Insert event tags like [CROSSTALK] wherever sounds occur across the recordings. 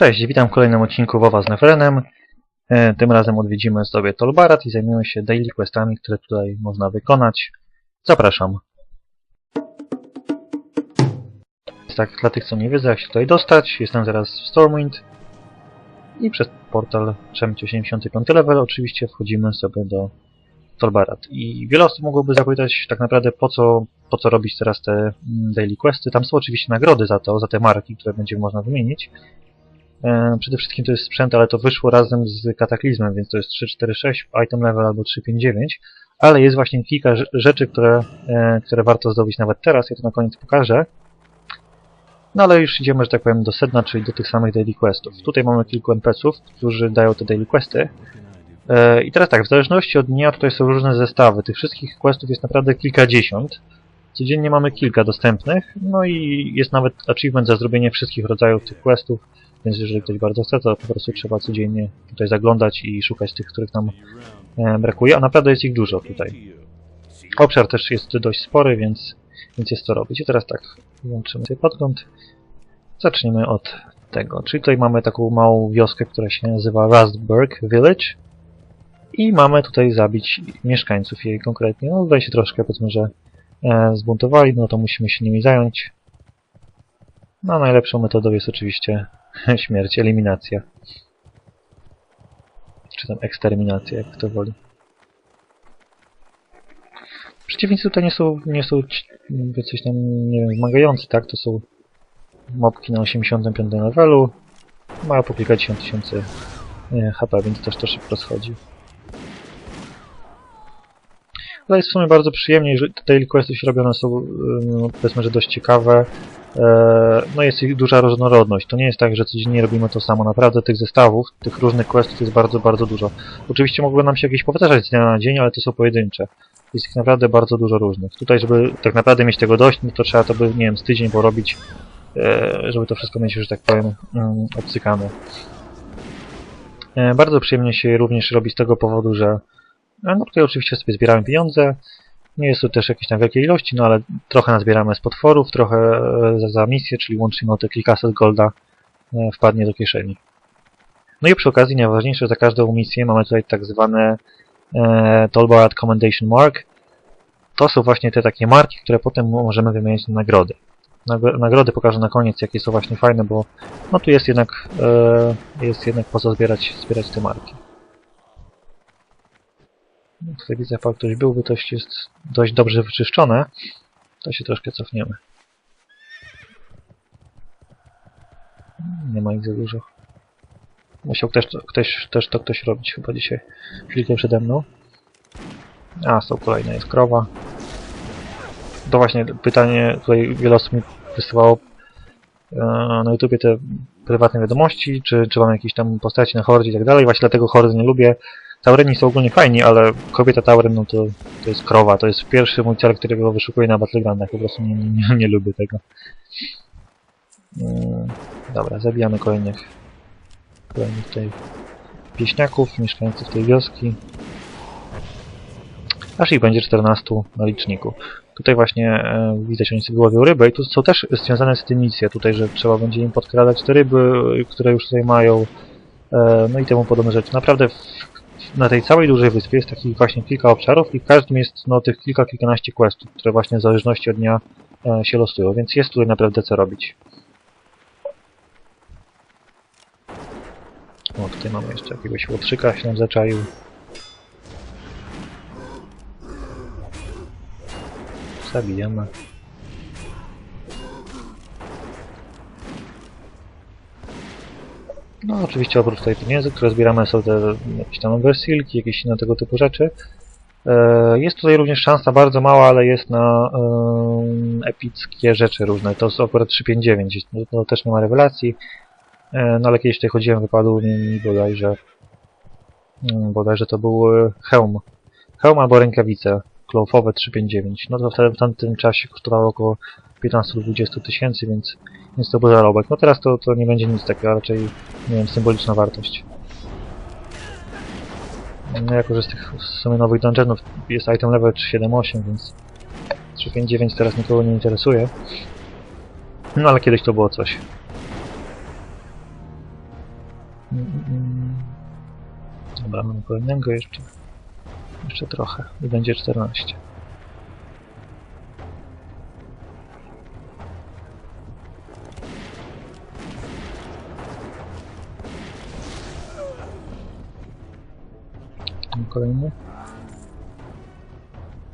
Cześć, witam w kolejnym odcinku WoWa z Neferenem. E, Tym razem odwiedzimy sobie Tolbarat i zajmiemy się daily questami, które tutaj można wykonać. Zapraszam. Tak, dla tych co nie wiedzą jak się tutaj dostać, jestem zaraz w Stormwind i przez portal Przemyć 85 level oczywiście wchodzimy sobie do Tolbarat. I wiele osób mogłoby zapytać tak naprawdę po co, po co robić teraz te mm, daily questy. Tam są oczywiście nagrody za to, za te marki, które będzie można wymienić. E, Przede wszystkim to jest sprzęt, ale to wyszło razem z kataklizmem, więc to jest 346 item level albo 359, ale jest właśnie kilka rze- rzeczy, które, e, które warto zdobyć nawet teraz, ja to na koniec pokażę. No ale już idziemy, że tak powiem, do sedna, czyli do tych samych daily questów. Tutaj mamy kilku NPC-ów, którzy dają te daily questy. E, I teraz tak, w zależności od dnia tutaj są różne zestawy. Tych wszystkich questów jest naprawdę kilkadziesiąt. Codziennie mamy kilka dostępnych, no i jest nawet achievement za zrobienie wszystkich rodzajów tych questów, więc jeżeli ktoś bardzo chce, to po prostu trzeba codziennie tutaj zaglądać i szukać tych, których nam e, brakuje, a naprawdę jest ich dużo tutaj. Obszar też jest dość spory, więc, więc jest co robić. I teraz tak, włączymy sobie podgląd. Zacznijmy od tego. Czyli tutaj mamy taką małą wioskę, która się nazywa Rustburg Village. I mamy tutaj zabić mieszkańców jej konkretnie. No tutaj się troszkę powiedzmy, że e, zbuntowali, no to musimy się nimi zająć. No najlepszą metodą jest oczywiście [LAUGHS] śmierć, eliminacja. Czy tam eksterminacja, jak kto woli. Przeciwnicy tutaj nie są, nie są coś tam, nie wiem, wymagający, tak? To są mobki na 85 levelu. Mają po kilkadziesiąt tysięcy e, HP, więc też to szybko schodzi. Ale jest w sumie bardzo przyjemnie, że te daily questy się robione są, no, powiedzmy, że dość ciekawe. E, No jest ich duża różnorodność. To nie jest tak, że codziennie robimy to samo. Naprawdę tych zestawów, tych różnych questów jest bardzo, bardzo dużo. Oczywiście mogły nam się jakieś powtarzać z dnia na dzień, ale to są pojedyncze. Jest ich naprawdę bardzo dużo różnych. Tutaj, żeby tak naprawdę mieć tego dość, no to trzeba to by, nie wiem, z tydzień porobić, e, żeby to wszystko mieć, że tak powiem, obcykane. E, Bardzo przyjemnie się również robi z tego powodu, że e, no tutaj oczywiście sobie zbieramy pieniądze. Nie jest to też jakieś tam wielkie ilości, no ale trochę nazbieramy z potworów, trochę e, za, za misję, czyli łącznie no te kilkaset golda e, wpadnie do kieszeni. No i przy okazji najważniejsze, za każdą misję mamy tutaj tak zwane e, Tolbarat Commendation Mark. To są właśnie te takie marki, które potem możemy wymieniać na nagrody. Nag- Nagrody pokażę na koniec, jakie są właśnie fajne, bo no tu jest jednak, e, jest jednak po co zbierać, zbierać te marki. Tutaj widzę, jak ktoś byłby, to jest dość dobrze wyczyszczone. To się troszkę cofniemy. Nie ma ich za dużo. Musiał też, ktoś, też to ktoś robić chyba dzisiaj. Chwilkę przede mną. A, są kolejne, jest krowa. To właśnie pytanie, tutaj wiele osób mi wysyłało e, na YouTubie te prywatne wiadomości, czy, czy mam jakieś tam postaci na hordzie i tak dalej. Właśnie dlatego hordy nie lubię. Taureni są ogólnie fajni, ale kobieta Tauren, no to, to jest krowa. To jest pierwszy mój cel, którego wyszukuję na Battlegroundach. Po prostu nie, nie, nie lubię tego. Mm, Dobra, zabijamy kolejnych, kolejnych tutaj pieśniaków, mieszkańców tej wioski. Aż ich będzie 14 na liczniku. Tutaj właśnie e, widać, oni sobie łowią rybę i tu są też związane z tym misje. Tutaj, że trzeba będzie im podkradać te ryby, które już tutaj mają. E, no i temu podobne rzeczy. Naprawdę na tej całej dużej wyspie jest takich właśnie kilka obszarów i w każdym jest no, tych kilka, kilkanaście questów, które właśnie w zależności od dnia e, się losują, więc jest tutaj naprawdę co robić. O, tutaj mamy jeszcze jakiegoś łotrzyka się nam zaczaił. Zabijamy. No oczywiście oprócz tutaj pieniędzy, które zbieramy są te jakieś tam oversilki, jakieś inne tego typu rzeczy. E, Jest tutaj również szansa bardzo mała, ale jest na em, epickie rzeczy różne. To jest akurat 359, no, to też nie ma rewelacji. E, No ale kiedyś tutaj chodziłem, wypadł mi bodajże, mm, bodajże to był e, hełm. Hełm albo rękawice klofowe 359. No to wtedy w tamtym czasie kosztowało około 15-20 tysięcy, więc, więc to był zarobek. No teraz to, to nie będzie nic takiego, a raczej nie wiem, symboliczna wartość. No jako, że z tych w sumie nowych dungeonów jest item level 378, więc 359 teraz nikogo nie interesuje. No ale kiedyś to było coś. Dobra, mamy kolejnego jeszcze. Jeszcze trochę. I będzie 14. Kolejny.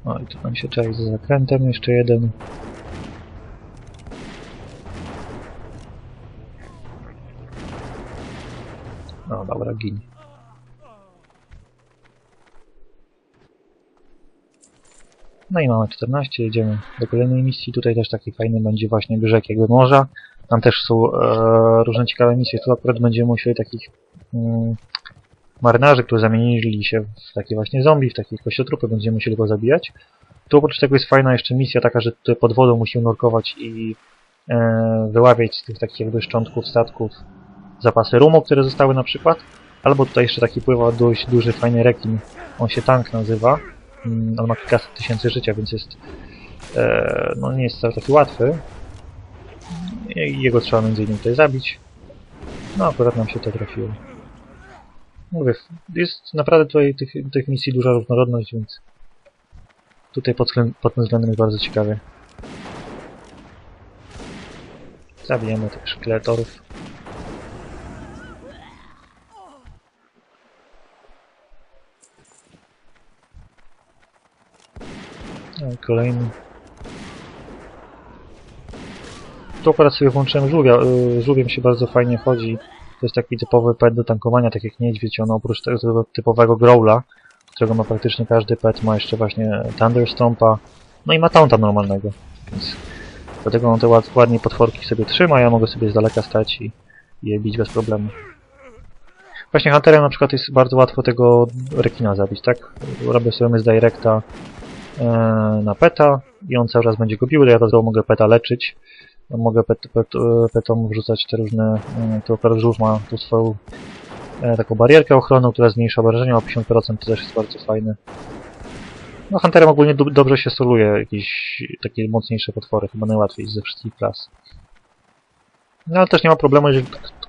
O, i tu nam się czai za zakrętem. Jeszcze jeden. No dobra, gin. No i mamy 14, jedziemy do kolejnej misji. Tutaj też taki fajny będzie właśnie brzeg jakby morza. Tam też są e, różne ciekawe misje. Tu akurat będziemy musieli takich mm, marynarzy, którzy zamienili się w takie właśnie zombie, w takie kościotrupy, będziemy musieli go zabijać. Tu oprócz tego jest fajna jeszcze misja taka, że tutaj pod wodą musimy nurkować i e, wyławiać z tych takich jakby szczątków statków zapasy rumu, które zostały na przykład. Albo tutaj jeszcze taki pływa dość duży, fajny rekin. On się tank nazywa. Mm, On ma kilkaset tysięcy życia, więc jest e, no nie jest wcale taki łatwy. Jego trzeba między innymi tutaj zabić. No akurat nam się to trafiło. Mówię, jest naprawdę tutaj tych, tych misji duża różnorodność, więc tutaj pod, pod tym względem jest bardzo ciekawie. Zabijemy tych szkieletorów. No kolejny. Tu akurat sobie włączyłem żółwia. y, Żółwiem się bardzo fajnie chodzi. To jest taki typowy pet do tankowania, tak jak niedźwiedź. Oprócz tego typowego growla, którego ma praktycznie każdy pet, ma jeszcze właśnie Thunderstompa. No i ma taunta normalnego. Więc dlatego on te ład, ładnie potworki sobie trzyma, ja mogę sobie z daleka stać i, i je bić bez problemu. Właśnie Hunterem na przykład jest bardzo łatwo tego rekina zabić, tak? Robię sobie z Directa e, na peta i on cały czas będzie go bił, ja to mogę peta leczyć. Mogę pet, pet, wrzucać te różne, e, akurat żółw ma tu swoją e, taką barierkę ochronną, która zmniejsza obrażenia o 50%, to też jest bardzo fajne. No Hunterem ogólnie do, dobrze się soluje jakieś takie mocniejsze potwory, chyba najłatwiej ze wszystkich klas. No ale też nie ma problemu, jeżeli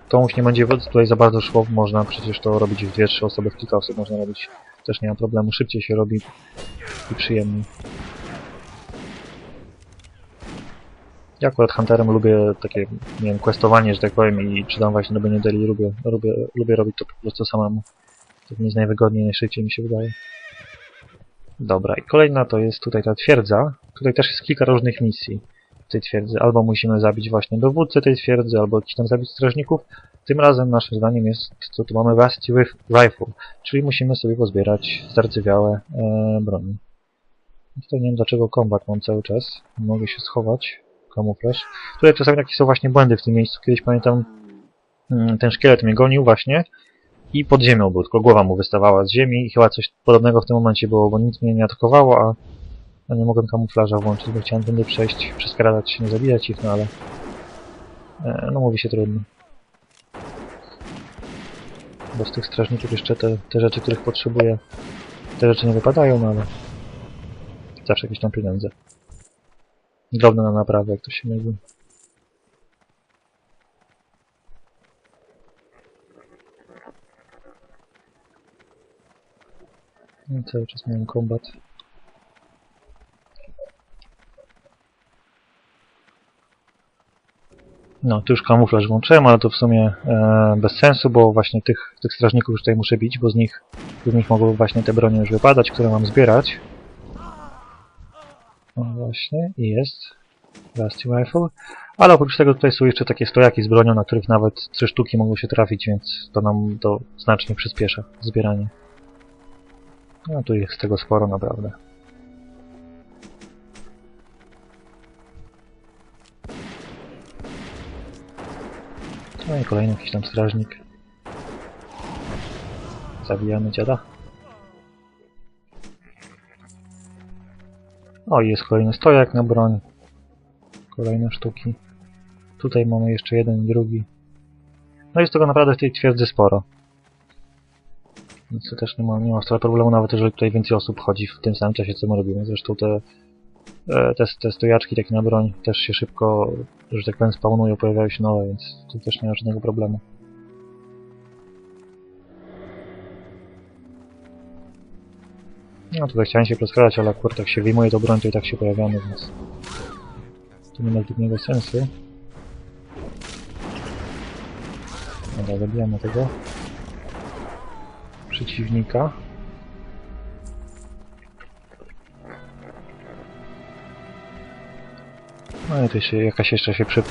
komuś nie będzie tutaj za bardzo szło, można przecież to robić w 2-3 osoby, w kilka osób można robić. Też nie ma problemu, szybciej się robi i przyjemniej. Ja akurat Hunterem lubię takie, nie wiem, questowanie, że tak powiem i czytam właśnie robienie daily, lubię, lubię, lubię robić to po prostu samemu. Tak mi jest najwygodniej, najszybciej mi się wydaje. Dobra, i kolejna to jest tutaj ta twierdza. Tutaj też jest kilka różnych misji w tej twierdzy. Albo musimy zabić właśnie dowódcę tej twierdzy, albo jakiś tam zabić strażników. Tym razem naszym zdaniem jest, co tu mamy, Rusty Rif- Rifle, czyli musimy sobie pozbierać zardzewiałe e, broni. Tutaj nie wiem dlaczego kombat mam cały czas. Mogę się schować. Kamuflaż. Tutaj czasami takie są właśnie błędy w tym miejscu. Kiedyś pamiętam, mm, ten szkielet mnie gonił właśnie i pod ziemią był, tylko głowa mu wystawała z ziemi i chyba coś podobnego w tym momencie było, bo nic mnie nie atakowało, a ja nie mogłem kamuflaża włączyć, bo chciałem tędy przejść, przeskradać się, nie zabijać ich, no ale e, no mówi się trudno. Bo z tych strażników jeszcze te, te rzeczy, których potrzebuję, te rzeczy nie wypadają, no ale zawsze jakieś tam pieniądze. Drobne na naprawę, jak to się mówi. No, cały czas miałem kombat. No, tu już kamuflaż włączyłem, ale to w sumie e, bez sensu, bo właśnie tych, tych strażników już tutaj muszę bić, bo z nich, z nich mogą właśnie te bronie już wypadać, które mam zbierać. Właśnie, i jest. Rusty Rifle. Ale oprócz tego tutaj są jeszcze takie stojaki z bronią, na których nawet trzy sztuki mogą się trafić, więc to nam to znacznie przyspiesza zbieranie. No tu jest tego sporo naprawdę. No i kolejny jakiś tam strażnik. Zabijamy dziada. O, jest kolejny stojak na broń. Kolejne sztuki. Tutaj mamy jeszcze jeden i drugi. No jest tego naprawdę w tej twierdzy sporo. Więc to też nie ma, nie ma wcale problemu, nawet jeżeli tutaj więcej osób chodzi w tym samym czasie, co my robimy. Zresztą te, e, te, te stojaczki takie na broń też się szybko, że tak powiem, spawnują, pojawiają się nowe, więc tu też nie ma żadnego problemu. No tutaj chciałem się przeskradać, ale akurat jak się wyjmuje to broń, to i tak się pojawiamy, więc... To nie ma zbytniego sensu. Dobra, zabijamy tego przeciwnika. No i tu się jakaś jeszcze się przy,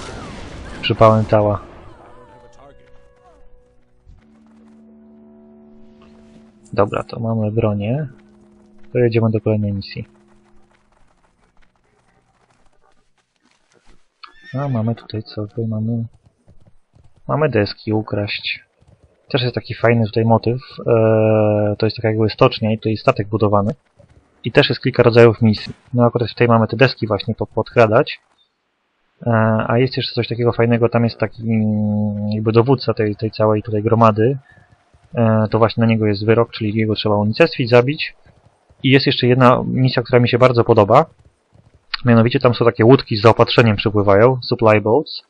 przypałętała. Dobra, to mamy bronię. To jedziemy do kolejnej misji. A mamy tutaj co? Tutaj mamy... Mamy deski ukraść. Też jest taki fajny tutaj motyw. Eee, to jest taka jakby stocznia i tutaj statek budowany. I też jest kilka rodzajów misji. No akurat tutaj mamy te deski właśnie po- podkradać. Eee, a jest jeszcze coś takiego fajnego, tam jest taki mm, jakby dowódca tej, tej całej tutaj gromady. Eee, to właśnie na niego jest wyrok, czyli jego trzeba unicestwić, zabić. I jest jeszcze jedna misja, która mi się bardzo podoba. Mianowicie tam są takie łódki z zaopatrzeniem przypływają, supply boats.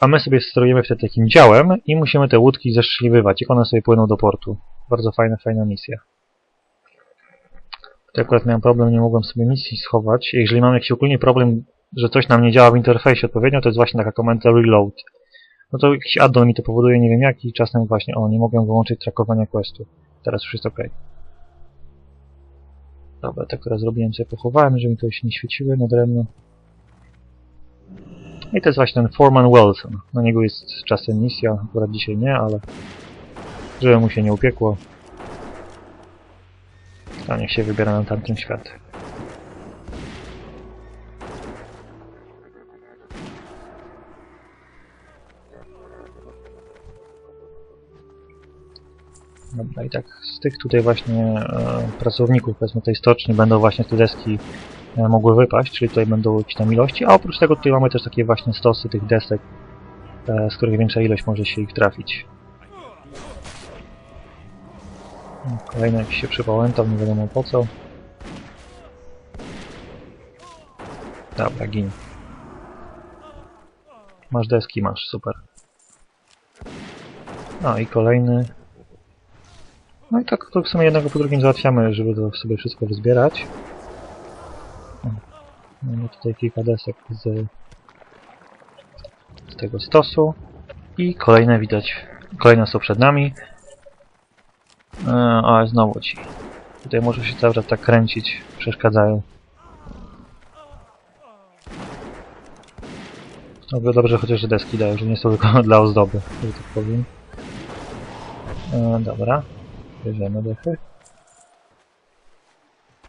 A my sobie sterujemy wtedy takim działem i musimy te łódki zeszliwywać, jak one sobie płyną do portu. Bardzo fajna, fajna misja. Tutaj akurat miałem problem, nie mogłem sobie misji schować. Jeżeli mam jakiś ogólnie problem, że coś nam nie działa w interfejsie odpowiednio, to jest właśnie taka komenda reload. No to jakiś addon mi to powoduje, nie wiem jaki, czasem właśnie, o, nie mogłem wyłączyć trakowania questu. Teraz już jest ok. Dobra, tak teraz zrobiłem sobie pochowałem, żeby mi to się nie świeciły nadaremno. I to jest właśnie ten Foreman Wilson. Na niego jest czasem misja, akurat dzisiaj nie, ale żeby mu się nie upiekło, to niech się wybiera na tamten świat. Dobra, i tak z tych tutaj właśnie e, pracowników, powiedzmy tej stoczni, będą właśnie te deski e, mogły wypaść, czyli tutaj będą jakieś tam ilości, a oprócz tego tutaj mamy też takie właśnie stosy tych desek, e, z których większa ilość może się ich trafić. Kolejny jakiś się przypałętał, nie wiadomo po co. Dobra, gin. Masz deski, masz, super. No i kolejny. No i tak w sumie jednego po drugim załatwiamy, żeby to sobie wszystko wyzbierać. O, Mamy tutaj kilka desek z, z tego stosu. I kolejne widać, kolejne są przed nami. E, a znowu ci. Tutaj może się cały czas tak kręcić, przeszkadzają. No dobrze chociaż, deski dają, że nie są tylko [LAUGHS] dla ozdoby, że tak powiem. E, dobra. Bierzemy dechy.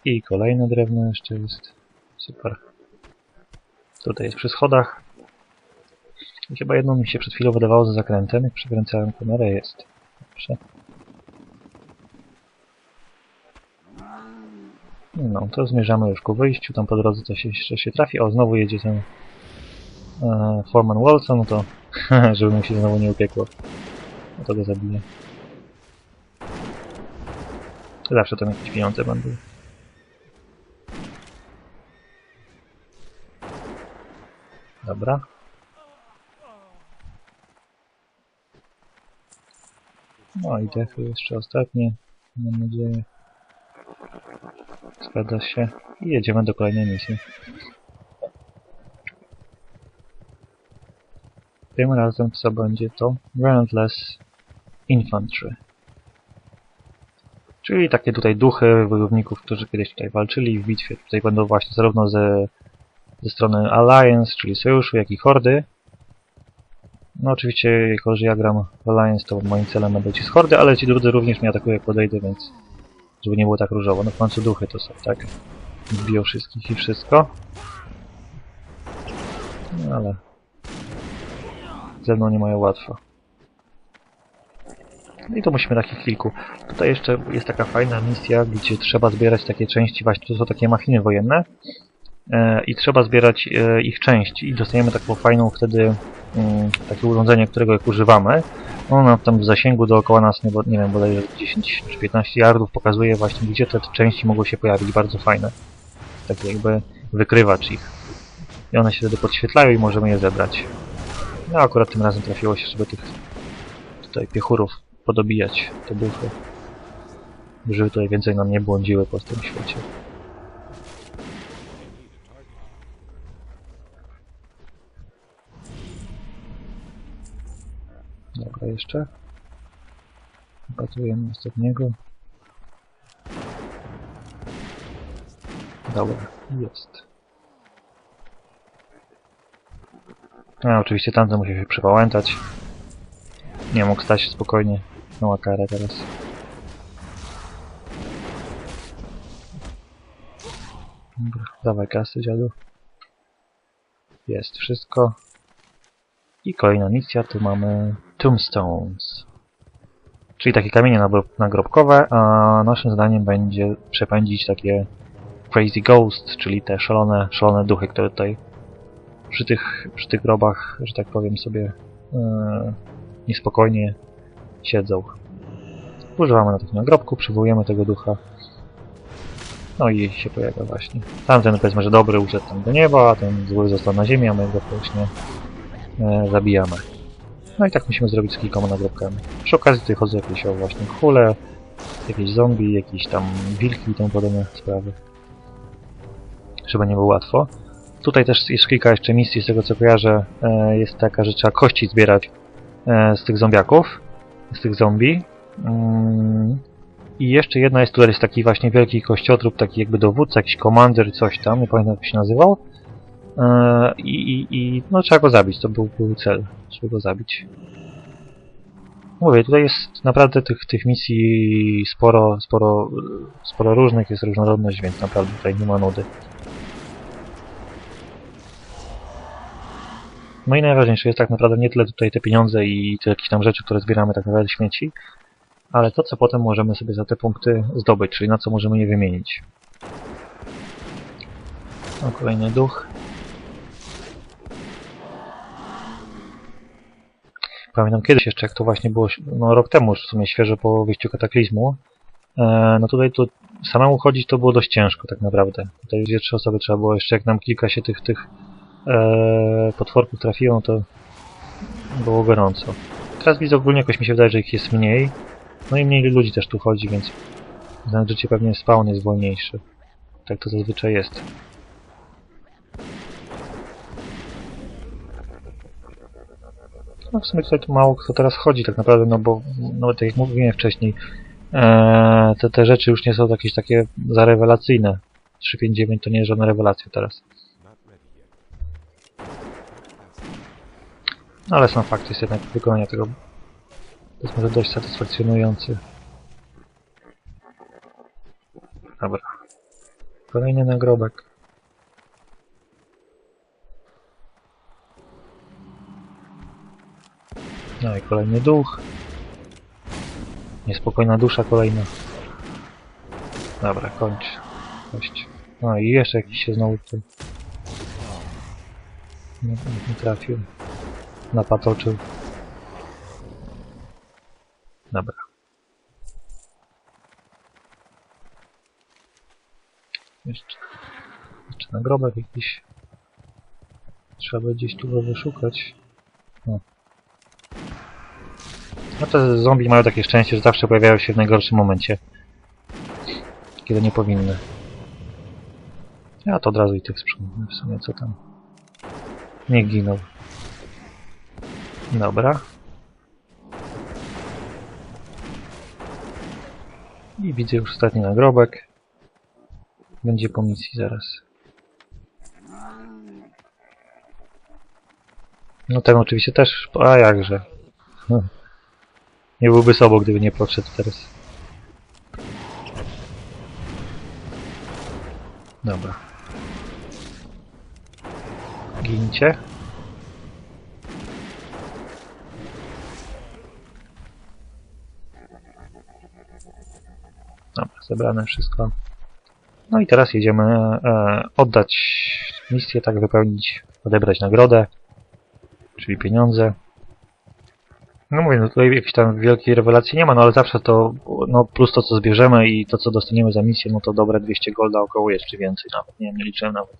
I kolejne drewno jeszcze jest. Super. Tutaj jest przy schodach. I chyba jedno mi się przed chwilą wydawało za zakrętem, jak przekręcałem kamerę, jest. Dobrze. No, to zmierzamy już ku wyjściu, tam po drodze coś jeszcze się trafi. O, znowu jedzie ten e, Foreman Wilson, to [LAUGHS] żeby mu się znowu nie upiekło. No to go zabiję. Zawsze tam jakieś pieniądze będą. Dobra. No i dechy jeszcze ostatnie, mam nadzieję. Zgadza się. I jedziemy do kolejnej misji. Tym razem co będzie to Relentless Infantry. Czyli takie tutaj duchy wojowników, którzy kiedyś tutaj walczyli w bitwie. Tutaj będą właśnie zarówno ze, ze strony Alliance, czyli sojuszu, jak i hordy. No oczywiście, jako że ja gram w Alliance, to moim celem będą ci z hordy, ale ci drudzy również mnie atakują jak podejdę, więc żeby nie było tak różowo. No w końcu duchy to są, tak? Biją wszystkich i wszystko. No ale ze mną nie mają łatwo. No i to musimy takich kilku. Tutaj jeszcze jest taka fajna misja, gdzie trzeba zbierać takie części, właśnie to są takie machiny wojenne e, i trzeba zbierać e, ich części i dostajemy taką fajną wtedy mm, takie urządzenie, którego jak używamy. Ono tam w zasięgu dookoła nas, nie, nie wiem, bodajże 10 czy 15 yardów pokazuje właśnie, gdzie te części mogą się pojawić. Bardzo fajne. Taki jakby wykrywacz ich. I one się wtedy podświetlają i możemy je zebrać. No akurat tym razem trafiło się, żeby tych tutaj piechurów podobijać, te duchy. żeby tutaj więcej nam nie błądziły po tym świecie. Dobra, jeszcze. Patrujemy ostatniego. Dobra, jest. A, oczywiście tamten musi się przepałętać. Nie mógł stać spokojnie. Mała kara teraz. Dobra, dawaj kasy, dziadu. Jest wszystko. I kolejna misja, tu mamy Tombstones. Czyli takie kamienie nagro- nagrobkowe, a naszym zadaniem będzie przepędzić takie Crazy Ghost, czyli te szalone, szalone duchy, które tutaj przy tych, przy tych grobach, że tak powiem sobie, e, niespokojnie siedzą. Używamy na takim nagrobku, przywołujemy tego ducha. No i się pojawia właśnie. Tamten powiedzmy, że dobry uszedł tam do nieba, a ten zły został na ziemi, a my go właśnie e, zabijamy. No i tak musimy zrobić z kilkoma nagrobkami. Przy okazji tutaj chodzą jakieś o właśnie kule, jakieś zombie, jakieś tam wilki i tomu podobne sprawy. Żeby nie było łatwo. Tutaj też jest kilka jeszcze misji, z tego co kojarzę, e, jest taka, że trzeba kości zbierać e, z tych zombiaków, z tych zombie. Mm, I jeszcze jedna jest, tutaj jest taki właśnie wielki kościotrup, taki jakby dowódca, jakiś komander, coś tam, nie pamiętam jak się nazywał. E, I, i, i no trzeba go zabić, to był, był cel, żeby go zabić. Mówię, tutaj jest naprawdę tych, tych misji sporo, sporo, sporo różnych, jest różnorodność, więc naprawdę tutaj nie ma nudy. No i najważniejsze jest tak naprawdę nie tyle tutaj te pieniądze i te jakieś tam rzeczy, które zbieramy tak naprawdę śmieci, ale to, co potem możemy sobie za te punkty zdobyć, czyli na co możemy je wymienić. O, kolejny duch. Pamiętam kiedyś jeszcze, jak to właśnie było no, rok temu, już w sumie świeżo po wyjściu kataklizmu. E, no tutaj to samemu chodzić to było dość ciężko tak naprawdę. Tutaj dwie, trzy osoby trzeba było jeszcze, jak nam kilka się tych, tych e, potworków trafiło, to było gorąco. Teraz widzę ogólnie jakoś mi się wydaje, że ich jest mniej. No i mniej ludzi też tu chodzi, więc znaczy, pewnie spawn jest wolniejszy. Tak to zazwyczaj jest. No w sumie tutaj tu mało kto teraz chodzi tak naprawdę, no bo no tak jak mówiłem wcześniej, e, te, te rzeczy już nie są jakieś takie zarewelacyjne. 359 to nie jest żadna rewelacja teraz. Ale sam fakt jest jednak wykonania tego jest może dość satysfakcjonujący. Dobra. Kolejny nagrobek. No i kolejny duch. Niespokojna dusza kolejna. Dobra, kończ. Kość. No i jeszcze jakiś się znowu tu... Nie, nie trafił. Napatoczył. Dobra. Jeszcze, jeszcze nagrobek jakiś. Trzeba gdzieś tu go wyszukać. No. no te zombie mają takie szczęście, że zawsze pojawiają się w najgorszym momencie. Kiedy nie powinny. Ja to od razu i tych sprzątnę w sumie, co tam. Nie ginął. Dobra. I widzę już ostatni nagrobek. Będzie po misji zaraz. No ten oczywiście też, a jakże. [LAUGHS] Nie byłby sobą, gdyby nie podszedł teraz. Dobra. Gincie. Dobra, zebrane wszystko. No i teraz jedziemy e, oddać misję, tak wypełnić, odebrać nagrodę, czyli pieniądze. No mówię, no tutaj jakiejś tam wielkiej rewelacji nie ma, no ale zawsze to, no plus to co zbierzemy i to co dostaniemy za misję, no to dobre 200 golda około jeszcze więcej nawet, nie wiem, nie liczyłem nawet.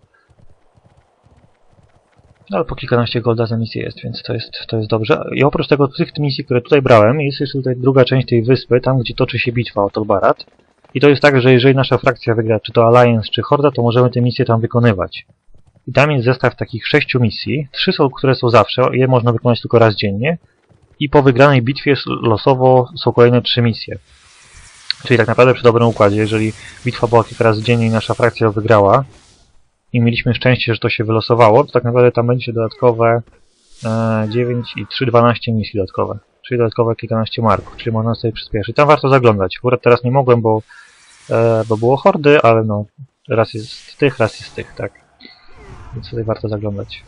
No ale po kilkanaście golda za misję jest, więc to jest, to jest dobrze. I oprócz tego, tych misji, które tutaj brałem, jest jeszcze tutaj druga część tej wyspy, tam gdzie toczy się bitwa o Tolbarat. I to jest tak, że jeżeli nasza frakcja wygra, czy to Alliance, czy Horda, to możemy te misje tam wykonywać. I tam jest zestaw takich sześciu misji. Trzy są, które są zawsze, je można wykonać tylko raz dziennie. I po wygranej bitwie losowo są kolejne trzy misje. Czyli tak naprawdę przy dobrym układzie, jeżeli bitwa była kilka razy dziennie i nasza frakcja wygrała i mieliśmy szczęście, że to się wylosowało, to tak naprawdę tam będzie dodatkowe e, 9 i 3, 12 misji dodatkowe. Czyli dodatkowe kilkanaście marków, czyli można sobie przyspieszyć. Tam warto zaglądać. Akurat teraz nie mogłem, bo, e, bo było hordy, ale no, raz jest tych, raz jest tych, tak. Więc tutaj warto zaglądać.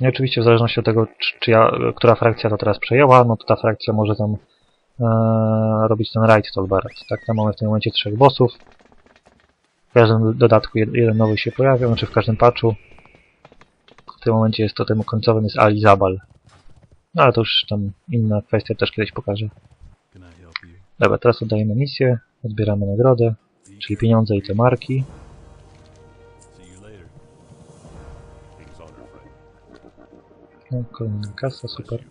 I oczywiście w zależności od tego, czy, czy ja, która frakcja to teraz przejęła, no to ta frakcja może tam e, robić ten raid Tolbarat. Tak, tam mamy w tym momencie trzech bossów. W każdym dodatku jed, jeden nowy się pojawia, znaczy w każdym patchu. W tym momencie jest to tym końcowym jest Ali Zabal. No ale to już tam inna kwestia, też kiedyś pokażę. Dobra, teraz oddajemy misję, odbieramy nagrodę, czyli pieniądze i te marki. No, kolejna kasa, super.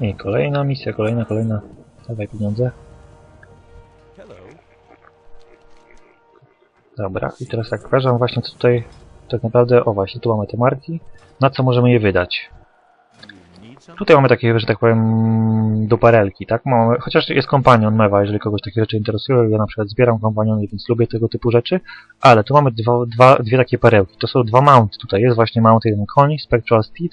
I kolejna misja, kolejna, kolejna. Dawaj pieniądze. Dobra, i teraz jak pokażę właśnie co tutaj tak naprawdę, o właśnie, tu mamy te marki, na co możemy je wydać. Tutaj mamy takie, że tak powiem, duparelki, tak? Mamy, chociaż jest kompanion Mewa, jeżeli kogoś takie rzeczy interesują, ja na przykład zbieram kompaniony, więc lubię tego typu rzeczy, ale tu mamy dwa, dwa, dwie takie perełki, to są dwa mounty tutaj, jest właśnie mount jeden koń, Spectral Steed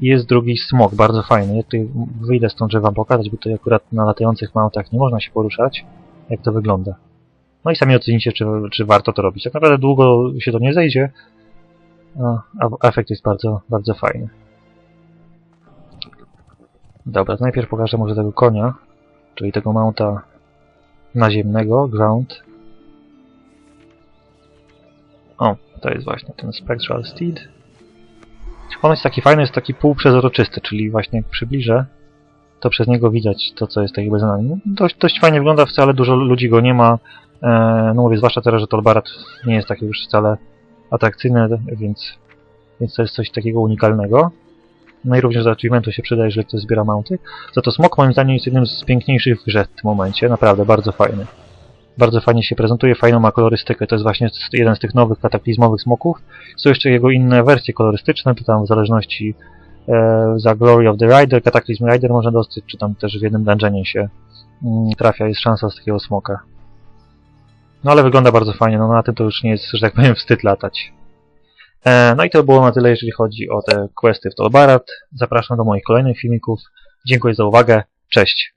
i jest drugi smok, bardzo fajny, ja tutaj wyjdę stąd, żeby wam pokazać, bo tutaj akurat na latających mountach nie można się poruszać, jak to wygląda. No i sami ocenicie, czy, czy warto to robić. Tak naprawdę długo się to nie zejdzie, a efekt jest bardzo, bardzo fajny. Dobra, to najpierw pokażę może tego konia, czyli tego mounta naziemnego, ground. O, to jest właśnie ten Spectral Steed. On jest taki fajny, jest taki półprzezroczysty, czyli właśnie jak przybliżę, to przez niego widać to, co jest tak jakby za nami. Dość, dość fajnie wygląda, wcale dużo ludzi go nie ma. E, no mówię, zwłaszcza teraz, że Tolbarat nie jest taki już wcale atrakcyjny, więc, więc to jest coś takiego unikalnego. No i również do achievementu się przyda, jeżeli ktoś zbiera mounty. Za to smok moim zdaniem jest jednym z piękniejszych w grze w tym momencie. Naprawdę bardzo fajny. Bardzo fajnie się prezentuje, fajną ma kolorystykę. To jest właśnie jeden z tych nowych kataklizmowych smoków. Są jeszcze jego inne wersje kolorystyczne, to tam w zależności e, za Glory of the Rider, Cataclysm Rider można dostać, czy tam też w jednym dungeonie się mm, trafia, jest szansa z takiego smoka. No ale wygląda bardzo fajnie, no na tym to już nie jest, że tak powiem, wstyd latać. E, No i to było na tyle, jeżeli chodzi o te questy w Tolbarat. Zapraszam do moich kolejnych filmików. Dziękuję za uwagę. Cześć!